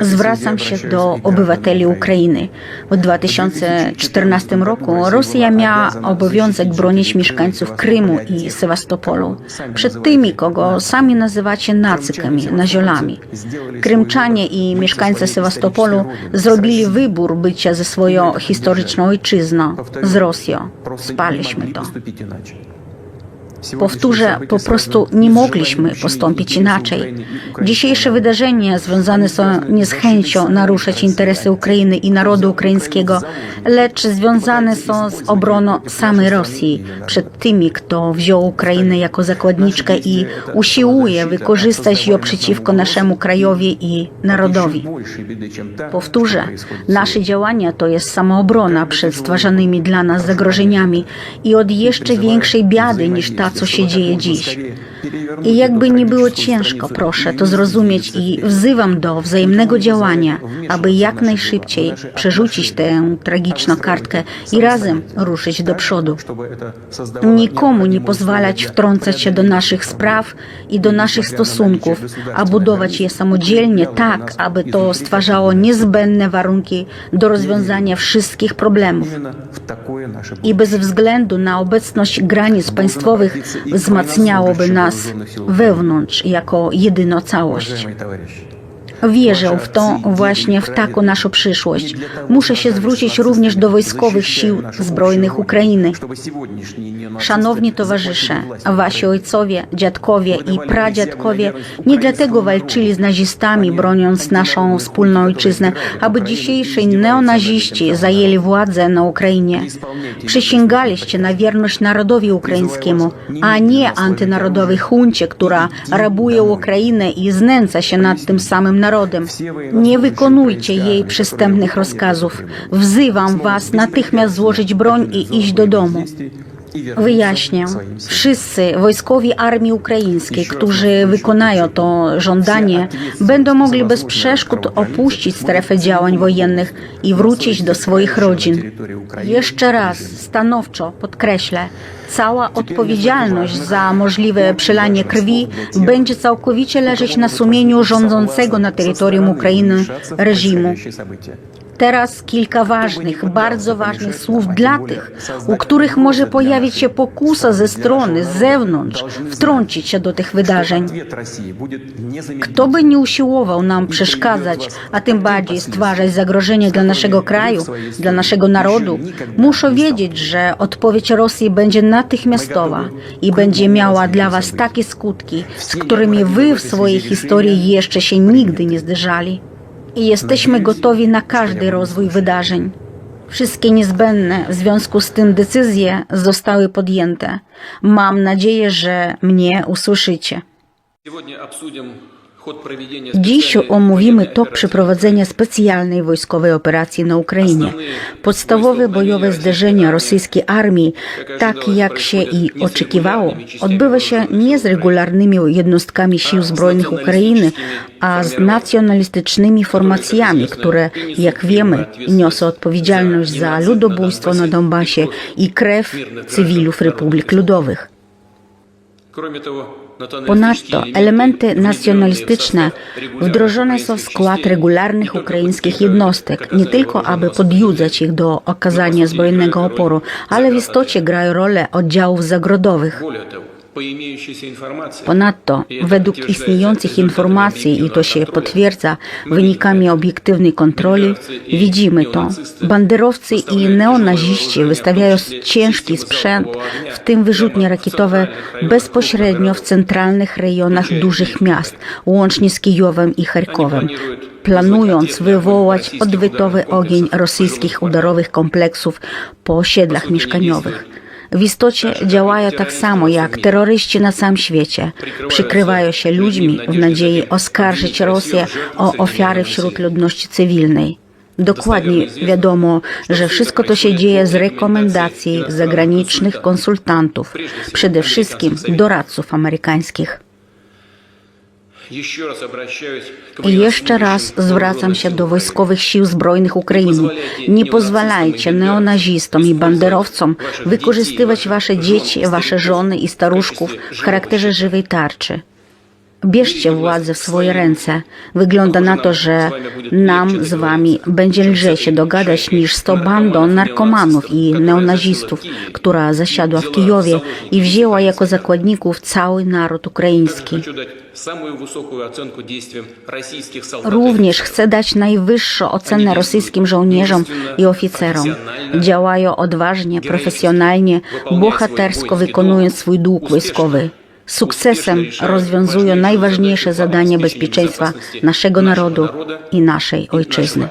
Zwracam się do obywateli Ukrainy. W 2014 roku Rosja miała obowiązek bronić mieszkańców Krymu i Sewastopolu przed tymi, kogo sami nazywacie nacykami, naziolami. Krymczanie i mieszkańcy Sewastopolu zrobili wybór bycia ze swoją historyczną ojczyzną, z Rosją. Spaliśmy to. Powtórzę, po prostu nie mogliśmy postąpić inaczej. Dzisiejsze wydarzenia związane są nie z chęcią naruszać interesy Ukrainy i narodu ukraińskiego, lecz związane są z obroną samej Rosji przed tymi, kto wziął Ukrainę jako zakładniczkę i usiłuje wykorzystać ją przeciwko naszemu krajowi i narodowi. Powtórzę, nasze działania to jest samoobrona przed stwarzanymi dla nas zagrożeniami i od jeszcze większej biady niż ta, co się dzieje dziś. I jakby nie było ciężko, proszę to zrozumieć i wzywam do wzajemnego działania, aby jak najszybciej przerzucić tę tragiczną kartkę i razem ruszyć do przodu. Nikomu nie pozwalać wtrącać się do naszych spraw i do naszych stosunków, a budować je samodzielnie tak, aby to stwarzało niezbędne warunki do rozwiązania wszystkich problemów. I bez względu na obecność granic państwowych wzmacniałoby nas wewnątrz jako jedyną całość. Wierzę w to właśnie w taką naszą przyszłość. Muszę się zwrócić również do wojskowych sił zbrojnych Ukrainy. Szanowni towarzysze, wasi ojcowie, dziadkowie i pradziadkowie nie dlatego walczyli z nazistami, broniąc naszą wspólną ojczyznę, aby dzisiejsi neonaziści zajęli władzę na Ukrainie. Przysięgaliście na wierność narodowi ukraińskiemu, a nie antynarodowej huncie, która rabuje Ukrainę i znęca się nad tym samym narodem. Nie wykonujcie jej przystępnych rozkazów. Wzywam was natychmiast złożyć broń i iść do domu. Wyjaśnię. Wszyscy wojskowi armii ukraińskiej, którzy wykonają to żądanie, będą mogli bez przeszkód opuścić strefę działań wojennych i wrócić do swoich rodzin. Jeszcze raz stanowczo podkreślę, cała odpowiedzialność za możliwe przelanie krwi będzie całkowicie leżeć na sumieniu rządzącego na terytorium Ukrainy reżimu. Teraz kilka ważnych, bardzo ważnych słów dla tych, u których może pojawić się pokusa ze strony, z zewnątrz, wtrącić się do tych wydarzeń. Kto by nie usiłował nam przeszkadzać, a tym bardziej stwarzać zagrożenie dla naszego kraju, dla naszego narodu, muszą wiedzieć, że odpowiedź Rosji będzie natychmiastowa i będzie miała dla Was takie skutki, z którymi Wy w swojej historii jeszcze się nigdy nie zderzali i jesteśmy gotowi na każdy rozwój wydarzeń. Wszystkie niezbędne w związku z tym decyzje zostały podjęte. Mam nadzieję, że mnie usłyszycie. Dziś omówimy tok przeprowadzenia specjalnej wojskowej operacji na Ukrainie. Podstawowe bojowe zderzenia rosyjskiej armii, tak jak się i oczekiwało, odbywa się nie z regularnymi jednostkami sił zbrojnych Ukrainy, a z nacjonalistycznymi formacjami, które, jak wiemy, niosą odpowiedzialność za ludobójstwo na Donbasie i krew cywilów Republik Ludowych. Ponadto elementy nacjonalistyczne wdrożone są w skład regularnych ukraińskich jednostek, nie tylko aby podjudzać ich do okazania zbrojnego oporu, ale w istocie grają rolę oddziałów zagrodowych. Ponadto, według istniejących informacji, i to się potwierdza wynikami obiektywnej kontroli, widzimy to. Banderowcy i neonaziści wystawiają ciężki sprzęt, w tym wyrzutnie rakietowe, bezpośrednio w centralnych rejonach dużych miast, łącznie z Kijowem i Charkowem planując wywołać odwytowy ogień rosyjskich udarowych kompleksów po osiedlach mieszkaniowych. W istocie działają tak samo jak terroryści na całym świecie. Przykrywają się ludźmi w nadziei oskarżyć Rosję o ofiary wśród ludności cywilnej. Dokładnie wiadomo, że wszystko to się dzieje z rekomendacji zagranicznych konsultantów, przede wszystkim doradców amerykańskich. Jeszcze raz zwracam się do wojskowych sił zbrojnych Ukrainy. Nie pozwalajcie neonazistom i banderowcom wykorzystywać wasze dzieci, wasze żony i staruszków w charakterze żywej tarczy. Bierzcie władzę w swoje ręce. Wygląda na to, że nam z wami będzie lżej się dogadać niż z tą bandą narkomanów i neonazistów, która zasiadła w Kijowie i wzięła jako zakładników cały naród ukraiński. Również chcę dać najwyższą ocenę rosyjskim żołnierzom i oficerom. Działają odważnie, profesjonalnie, bohatersko wykonując swój dług wojskowy sukcesem rozwiązują najważniejsze zadanie bezpieczeństwa naszego narodu i naszej ojczyzny.